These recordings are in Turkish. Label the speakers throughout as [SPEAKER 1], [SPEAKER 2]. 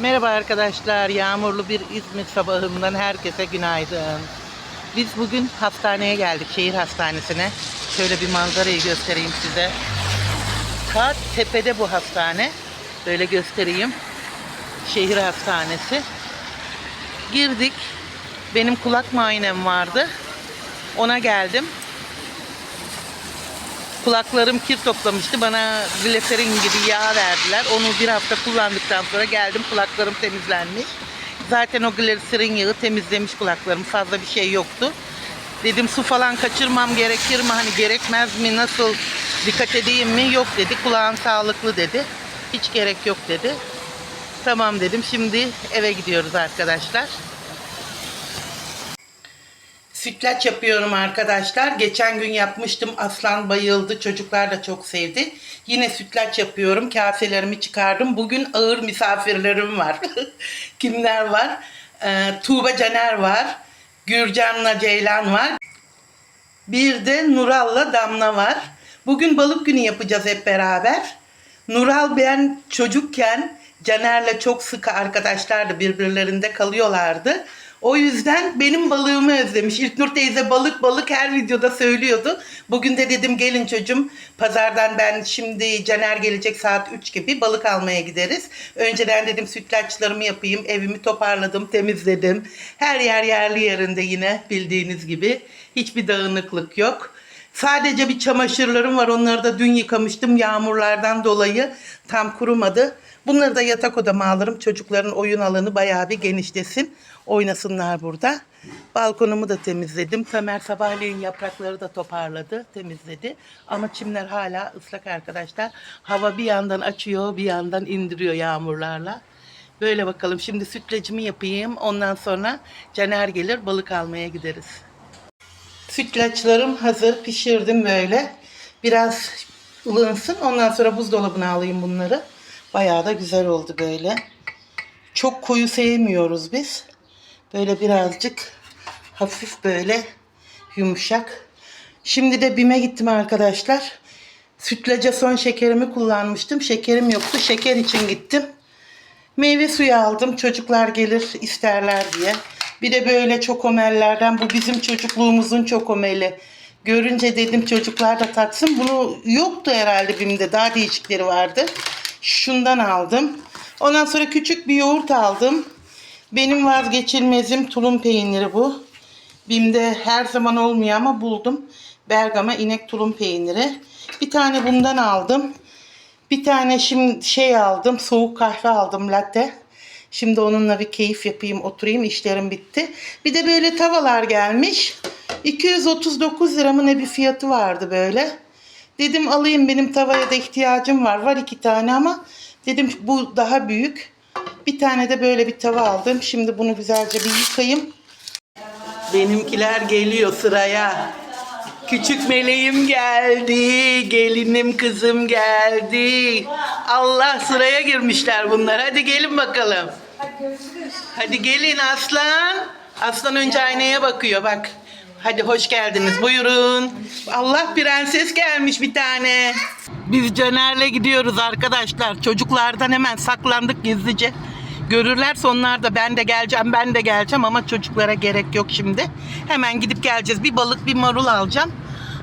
[SPEAKER 1] Merhaba arkadaşlar. Yağmurlu bir İzmir sabahından herkese günaydın. Biz bugün hastaneye geldik. Şehir hastanesine. Şöyle bir manzarayı göstereyim size. Ta tepede bu hastane. Böyle göstereyim. Şehir hastanesi. Girdik. Benim kulak muayenem vardı. Ona geldim. Kulaklarım kir toplamıştı. Bana gliserin gibi yağ verdiler. Onu bir hafta kullandıktan sonra geldim. Kulaklarım temizlenmiş. Zaten o gliserin yağı temizlemiş kulaklarım. Fazla bir şey yoktu. Dedim su falan kaçırmam gerekir mi? Hani gerekmez mi? Nasıl dikkat edeyim mi? Yok dedi. Kulağın sağlıklı dedi. Hiç gerek yok dedi. Tamam dedim. Şimdi eve gidiyoruz arkadaşlar. Sütlaç yapıyorum arkadaşlar. Geçen gün yapmıştım. Aslan bayıldı. Çocuklar da çok sevdi. Yine sütlaç yapıyorum. Kaselerimi çıkardım. Bugün ağır misafirlerim var. Kimler var? Ee, Tuğba Caner var. Gürcan'la Ceylan var. Bir de Nural'la Damla var. Bugün balık günü yapacağız hep beraber. Nural ben çocukken Caner'le çok sıkı arkadaşlardı. Birbirlerinde kalıyorlardı. O yüzden benim balığımı özlemiş. İlknur teyze balık balık her videoda söylüyordu. Bugün de dedim gelin çocuğum pazardan ben şimdi Caner gelecek saat 3 gibi balık almaya gideriz. Önceden dedim sütlaçlarımı yapayım. Evimi toparladım, temizledim. Her yer yerli yerinde yine bildiğiniz gibi. Hiçbir dağınıklık yok. Sadece bir çamaşırlarım var. Onları da dün yıkamıştım yağmurlardan dolayı. Tam kurumadı. Bunları da yatak odama alırım. Çocukların oyun alanı bayağı bir genişlesin. Oynasınlar burada. Balkonumu da temizledim. Tamer sabahleyin yaprakları da toparladı, temizledi. Ama çimler hala ıslak arkadaşlar. Hava bir yandan açıyor, bir yandan indiriyor yağmurlarla. Böyle bakalım. Şimdi sütlacımı yapayım. Ondan sonra Caner gelir, balık almaya gideriz. Sütlaçlarım hazır. Pişirdim böyle. Biraz ılınsın. Ondan sonra buzdolabına alayım bunları. Bayağı da güzel oldu böyle. Çok koyu sevmiyoruz biz. Böyle birazcık hafif böyle yumuşak. Şimdi de BİM'e gittim arkadaşlar. Sütlaca son şekerimi kullanmıştım. Şekerim yoktu. Şeker için gittim. Meyve suyu aldım. Çocuklar gelir isterler diye. Bir de böyle çokomellerden. Bu bizim çocukluğumuzun çokomeli. Görünce dedim çocuklar da tatsın. Bunu yoktu herhalde BİM'de. Daha değişikleri vardı. Şundan aldım. Ondan sonra küçük bir yoğurt aldım. Benim vazgeçilmezim tulum peyniri bu. BİM'de her zaman olmuyor ama buldum. Bergama inek tulum peyniri. Bir tane bundan aldım. Bir tane şimdi şey aldım. Soğuk kahve aldım latte. Şimdi onunla bir keyif yapayım oturayım işlerim bitti. Bir de böyle tavalar gelmiş. 239 lira mı ne bir fiyatı vardı böyle. Dedim alayım benim tavaya da ihtiyacım var. Var iki tane ama dedim bu daha büyük. Bir tane de böyle bir tava aldım. Şimdi bunu güzelce bir yıkayayım. Benimkiler geliyor sıraya. Küçük meleğim geldi. Gelinim kızım geldi. Allah sıraya girmişler bunlar. Hadi gelin bakalım. Hadi gelin aslan. Aslan önce aynaya bakıyor bak. Hadi hoş geldiniz buyurun. Allah prenses gelmiş bir tane. Biz Caner'le gidiyoruz arkadaşlar. Çocuklardan hemen saklandık gizlice. Görürlerse onlar da ben de geleceğim ben de geleceğim ama çocuklara gerek yok şimdi. Hemen gidip geleceğiz. Bir balık bir marul alacağım.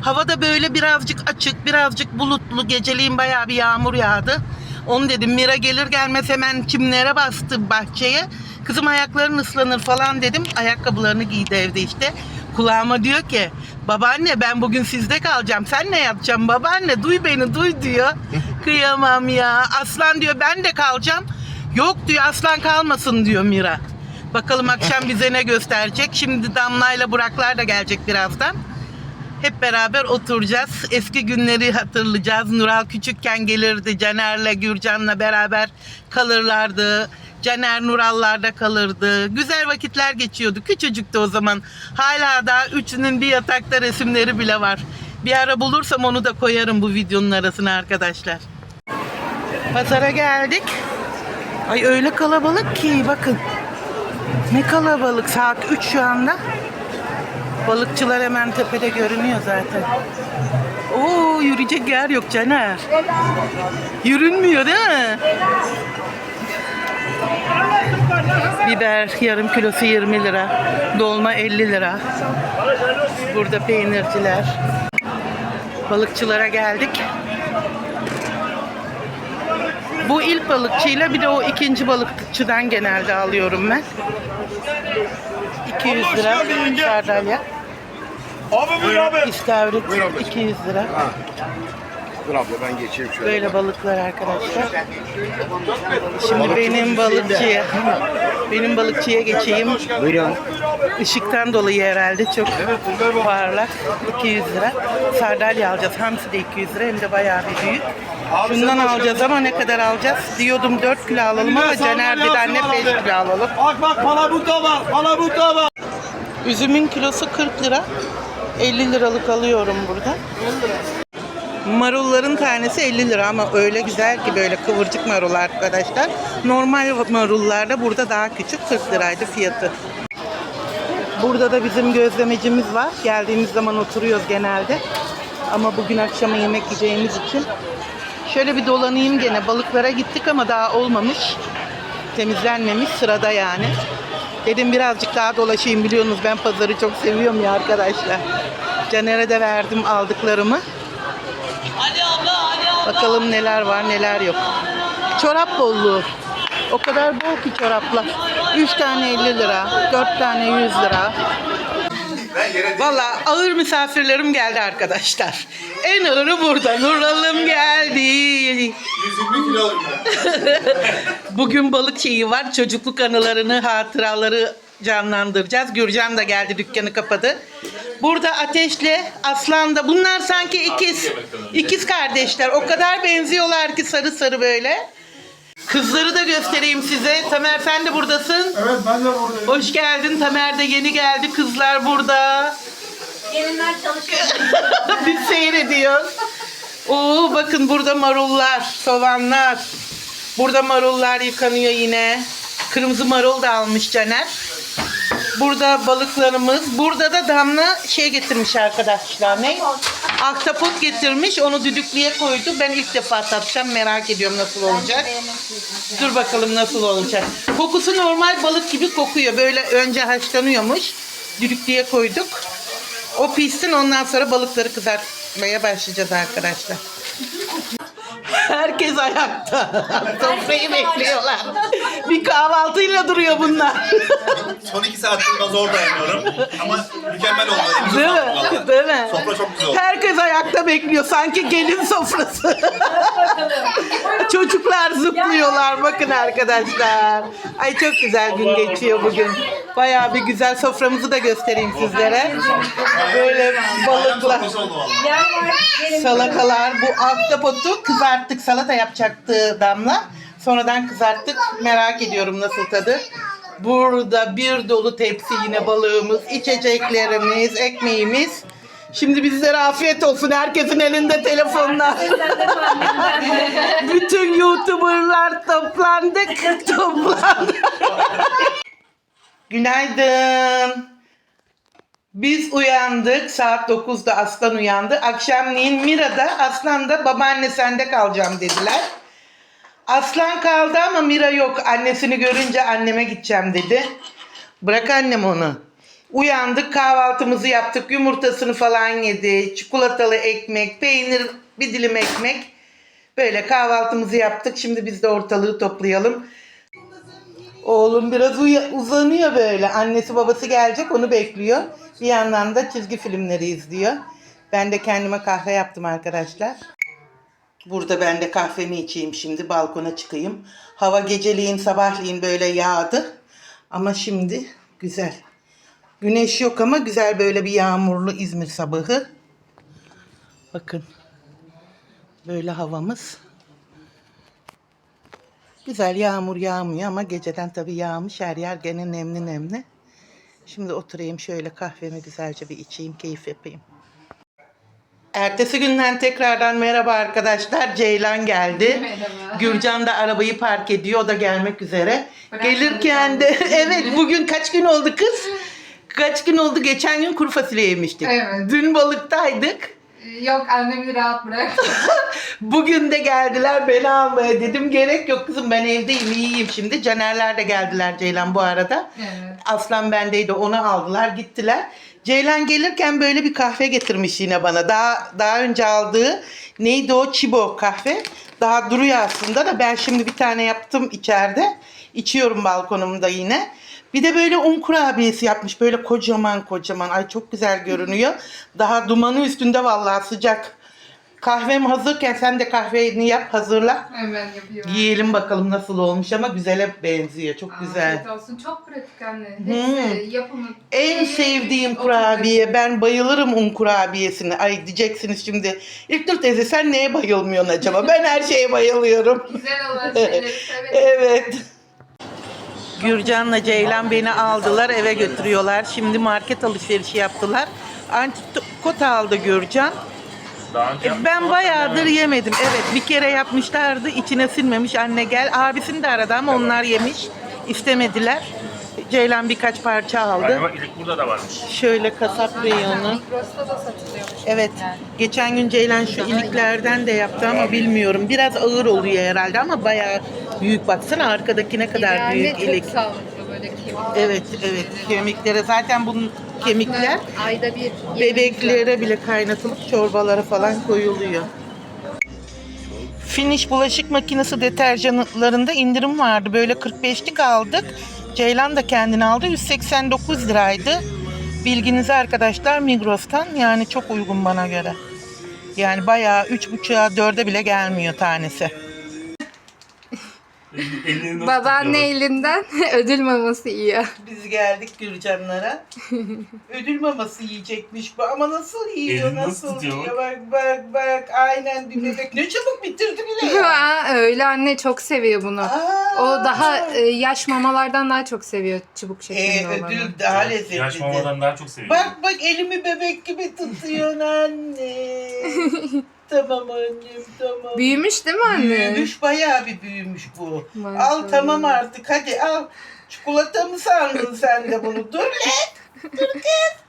[SPEAKER 1] Hava da böyle birazcık açık birazcık bulutlu. Geceliğin bayağı bir yağmur yağdı. Onu dedim Mira gelir gelmez hemen çimlere bastı bahçeye. Kızım ayakların ıslanır falan dedim. Ayakkabılarını giydi evde işte. Kulağıma diyor ki babaanne ben bugün sizde kalacağım. Sen ne yapacaksın babaanne duy beni duy diyor. Kıyamam ya. Aslan diyor ben de kalacağım. Yok diyor aslan kalmasın diyor Mira. Bakalım akşam bize ne gösterecek. Şimdi Damla'yla Buraklar da gelecek birazdan. Hep beraber oturacağız. Eski günleri hatırlayacağız. Nural küçükken gelirdi. Caner'le Gürcan'la beraber kalırlardı. Caner Nurallar'da kalırdı. Güzel vakitler geçiyordu. Küçücüktü o zaman. Hala daha üçünün bir yatakta resimleri bile var. Bir ara bulursam onu da koyarım bu videonun arasına arkadaşlar. Pazara geldik. Ay öyle kalabalık ki bakın. Ne kalabalık. Saat 3 şu anda. Balıkçılar hemen tepede görünüyor zaten. Oo yürüyecek yer yok Caner. Yürünmüyor değil mi? Biber yarım kilosu 20 lira. Dolma 50 lira. Burada peynirciler. Balıkçılara geldik. Bu ilk balıkçıyla bir de o ikinci balıkçıdan genelde alıyorum ben. 200 lira sardalya.
[SPEAKER 2] Abi buyur abi.
[SPEAKER 1] İstavrit
[SPEAKER 3] Buyur ablacığım.
[SPEAKER 1] 200 lira.
[SPEAKER 3] Dur abla ben geçeyim şöyle.
[SPEAKER 1] Böyle balıklar arkadaşlar. Şimdi benim balıkçıya, benim balıkçıya geçeyim.
[SPEAKER 3] Buyurun.
[SPEAKER 1] Işıktan dolayı herhalde çok parlak. 200 lira. Sardalya alacağız. Hamsi de 200 lira hem de bayağı bir büyük. Şundan alacağız ama ne kadar alacağız? Diyordum 4 kilo alalım ama Caner dedi anne 5 kilo alalım.
[SPEAKER 2] Bak bak palabuta bak. Palabuta bak.
[SPEAKER 1] Üzümün kilosu 40 lira. 50 liralık alıyorum burada. Marulların tanesi 50 lira ama öyle güzel ki böyle kıvırcık marul arkadaşlar. Normal marullarda burada daha küçük 40 liraydı fiyatı. Burada da bizim gözlemecimiz var. Geldiğimiz zaman oturuyoruz genelde. Ama bugün akşama yemek yiyeceğimiz için. Şöyle bir dolanayım gene. Balıklara gittik ama daha olmamış. Temizlenmemiş sırada yani. Dedim birazcık daha dolaşayım biliyorsunuz ben pazarı çok seviyorum ya arkadaşlar. Caner'e de verdim aldıklarımı. Bakalım neler var neler yok. Çorap bolluğu. O kadar bol ki çoraplar. 3 tane 50 lira, 4 tane 100 lira. Valla ağır misafirlerim geldi arkadaşlar. En ağırı burada. Nuralım geldi.
[SPEAKER 3] 120 kilo
[SPEAKER 1] Bugün balık şeyi var. Çocukluk anılarını, hatıraları canlandıracağız. Gürcan da geldi dükkanı kapadı. Burada Ateşle Aslan da bunlar sanki ikiz. ikiz kardeşler. O kadar benziyorlar ki sarı sarı böyle. Kızları da göstereyim size. Tamer sen de buradasın.
[SPEAKER 2] Evet ben de buradayım.
[SPEAKER 1] Hoş geldin. Tamer de yeni geldi. Kızlar burada.
[SPEAKER 4] Gelinler çalışıyor.
[SPEAKER 1] Biz seyrediyoruz. Oo bakın burada marullar, soğanlar. Burada marullar yıkanıyor yine. Kırmızı marul da almış Caner. Burada balıklarımız. Burada da Damla şey getirmiş arkadaşlar. Ne? Ahtapot getirmiş. Onu düdüklüye koydu. Ben ilk defa tatacağım. Merak ediyorum nasıl olacak. Dur bakalım nasıl olacak. Kokusu normal balık gibi kokuyor. Böyle önce haşlanıyormuş. Düdüklüye koyduk. O pişsin ondan sonra balıkları kızartmaya başlayacağız arkadaşlar. Herkes ayakta. Sofrayı bekliyorlar. Bir kahvaltıyla duruyor bunlar.
[SPEAKER 3] Son iki saattir ben zor dayanıyorum. Ama mükemmel oldu.
[SPEAKER 1] Değil
[SPEAKER 3] sağlık
[SPEAKER 1] mi? Değil mi?
[SPEAKER 3] Sofra çok güzel oldu.
[SPEAKER 1] Herkes ayakta bekliyor. Sanki gelin sofrası. Çocuklar zıplıyorlar. Bakın arkadaşlar. Ay çok güzel gün geçiyor bugün. Bayağı bir güzel soframızı da göstereyim sizlere. Böyle balıklar. Salatalar. Bu ahtapotu kızarttık. Salata yapacaktı Damla. Sonradan kızarttık. Merak ediyorum nasıl tadı. Burada bir dolu tepsi yine balığımız, içeceklerimiz, ekmeğimiz. Şimdi bizlere afiyet olsun. Herkesin elinde telefonlar. Bütün YouTuber'lar toplandık. Toplandık. Günaydın. Biz uyandık. Saat 9'da Aslan uyandı. Akşamleyin Mira'da Aslan da babaanne sende kalacağım dediler. Aslan kaldı ama Mira yok. Annesini görünce anneme gideceğim dedi. Bırak annem onu. Uyandık kahvaltımızı yaptık. Yumurtasını falan yedi. Çikolatalı ekmek, peynir, bir dilim ekmek. Böyle kahvaltımızı yaptık. Şimdi biz de ortalığı toplayalım. Oğlum biraz uya- uzanıyor böyle. Annesi babası gelecek onu bekliyor. Bir yandan da çizgi filmleri izliyor. Ben de kendime kahve yaptım arkadaşlar. Burada ben de kahvemi içeyim şimdi. Balkona çıkayım. Hava geceliğin sabahleyin böyle yağdı. Ama şimdi güzel. Güneş yok ama güzel böyle bir yağmurlu İzmir sabahı. Bakın. Böyle havamız. Güzel yağmur yağmıyor ama geceden tabii yağmış her yer gene nemli nemli. Şimdi oturayım şöyle kahvemi güzelce bir içeyim keyif yapayım. Ertesi günden tekrardan merhaba arkadaşlar. Ceylan geldi.
[SPEAKER 4] Merhaba.
[SPEAKER 1] Gürcan da arabayı park ediyor. O da gelmek üzere. Gelirken de evet bugün kaç gün oldu kız? Kaç gün oldu? Geçen gün kuru fasulye yemiştik.
[SPEAKER 4] Evet.
[SPEAKER 1] Dün balıktaydık.
[SPEAKER 5] Yok annemi rahat bırak.
[SPEAKER 1] Bugün de geldiler beni almaya dedim. Gerek yok kızım ben evdeyim iyiyim şimdi. Canerler de geldiler Ceylan bu arada.
[SPEAKER 5] evet.
[SPEAKER 1] Aslan bendeydi onu aldılar gittiler. Ceylan gelirken böyle bir kahve getirmiş yine bana. Daha daha önce aldığı neydi o Chibo kahve. Daha duruyor aslında da ben şimdi bir tane yaptım içeride. İçiyorum balkonumda yine. Bir de böyle un kurabiyesi yapmış. Böyle kocaman kocaman. Ay çok güzel görünüyor. Daha dumanı üstünde vallahi sıcak. Kahvem hazırken sen de kahveni yap hazırla.
[SPEAKER 5] Hemen yapıyorum.
[SPEAKER 1] Yiyelim bakalım nasıl olmuş ama güzele benziyor. Çok güzel.
[SPEAKER 5] Afiyet olsun. Çok pratik anne. Hepsi yapımı.
[SPEAKER 1] En sevdiğim kurabiye. Ben bayılırım un kurabiyesine. Ay diyeceksiniz şimdi. İlknur teyze sen neye bayılmıyorsun acaba? Ben her şeye bayılıyorum.
[SPEAKER 5] Güzel olan şeyleri severim.
[SPEAKER 1] Evet. Gürcan'la Ceylan beni aldılar eve götürüyorlar. Şimdi market alışverişi yaptılar. Antikot aldı Gürcan. E, Ben bayağıdır yemedim. Evet bir kere yapmışlardı. içine sinmemiş. Anne gel. Abisini de aradı ama onlar yemiş. İstemediler. Ceylan birkaç parça aldı.
[SPEAKER 2] Galiba ilik burada da varmış.
[SPEAKER 1] Şöyle kasap reyonu.
[SPEAKER 5] Migros'ta da satılıyormuş.
[SPEAKER 1] Evet. Geçen gün Ceylan şu iliklerden de yaptı ama bilmiyorum. Biraz ağır oluyor herhalde ama bayağı büyük. Baksana arkadaki ne kadar büyük
[SPEAKER 5] çok
[SPEAKER 1] ilik.
[SPEAKER 5] sağlıklı böyle kemik.
[SPEAKER 1] Evet evet kemiklere zaten bunun kemikler
[SPEAKER 5] Ayda bir.
[SPEAKER 1] bebeklere bile kaynatılıp çorbalara falan koyuluyor. Finish bulaşık makinesi deterjanlarında indirim vardı. Böyle 45'lik aldık. Ceylan da kendini aldı. 189 liraydı. Bilginize arkadaşlar Migros'tan yani çok uygun bana göre. Yani bayağı 3,5'a 4'e bile gelmiyor tanesi.
[SPEAKER 2] Elini nasıl
[SPEAKER 5] Babaanne elinden ödül maması yiyor.
[SPEAKER 1] Biz geldik Gürcanlara. Ödül maması yiyecekmiş bu ama nasıl yiyor
[SPEAKER 2] Elini nasıl
[SPEAKER 1] nasıl
[SPEAKER 2] tutuyor
[SPEAKER 1] yiyor bak bak bak aynen bir bebek ne çabuk bitirdi bile ya.
[SPEAKER 5] Aa, öyle anne çok seviyor bunu.
[SPEAKER 1] Aa.
[SPEAKER 5] O daha e, yaş mamalardan daha çok seviyor çubuk
[SPEAKER 1] Ee,
[SPEAKER 5] şeklinde olanı.
[SPEAKER 1] ödül daha
[SPEAKER 2] Yaş
[SPEAKER 1] lezzetli.
[SPEAKER 2] mamadan daha çok seviyorum.
[SPEAKER 1] Bak bak elimi bebek gibi tutuyorsun anne. tamam annem tamam.
[SPEAKER 5] Büyümüş değil mi anne?
[SPEAKER 1] Büyümüş bayağı bir büyümüş bu.
[SPEAKER 5] Maşallah.
[SPEAKER 1] Al tamam artık hadi al. Çikolata mı sandın sen de bunu? Dur lan. Dur kız.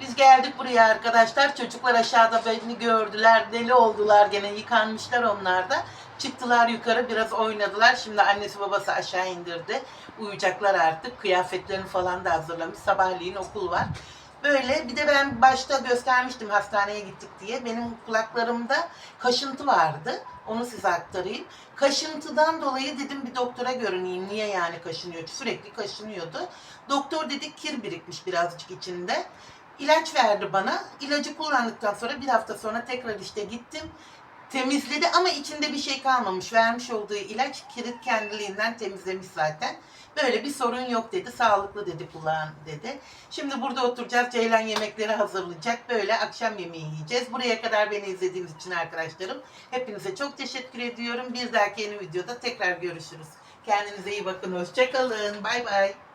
[SPEAKER 1] Biz geldik buraya arkadaşlar. Çocuklar aşağıda beni gördüler. Deli oldular gene. Yıkanmışlar onlar da. Çıktılar yukarı biraz oynadılar. Şimdi annesi babası aşağı indirdi. Uyuyacaklar artık. Kıyafetlerini falan da hazırlamış. Sabahleyin okul var. Böyle bir de ben başta göstermiştim hastaneye gittik diye. Benim kulaklarımda kaşıntı vardı. Onu size aktarayım. Kaşıntıdan dolayı dedim bir doktora görüneyim. Niye yani kaşınıyor? Sürekli kaşınıyordu. Doktor dedi kir birikmiş birazcık içinde. İlaç verdi bana. İlacı kullandıktan sonra bir hafta sonra tekrar işte gittim. Temizledi ama içinde bir şey kalmamış. Vermiş olduğu ilaç kirit kendiliğinden temizlemiş zaten. Böyle bir sorun yok dedi. Sağlıklı dedi kulağın dedi. Şimdi burada oturacağız. Ceylan yemekleri hazırlayacak. Böyle akşam yemeği yiyeceğiz. Buraya kadar beni izlediğiniz için arkadaşlarım hepinize çok teşekkür ediyorum. Bir dahaki yeni videoda tekrar görüşürüz. Kendinize iyi bakın. Hoşçakalın. Bay bay.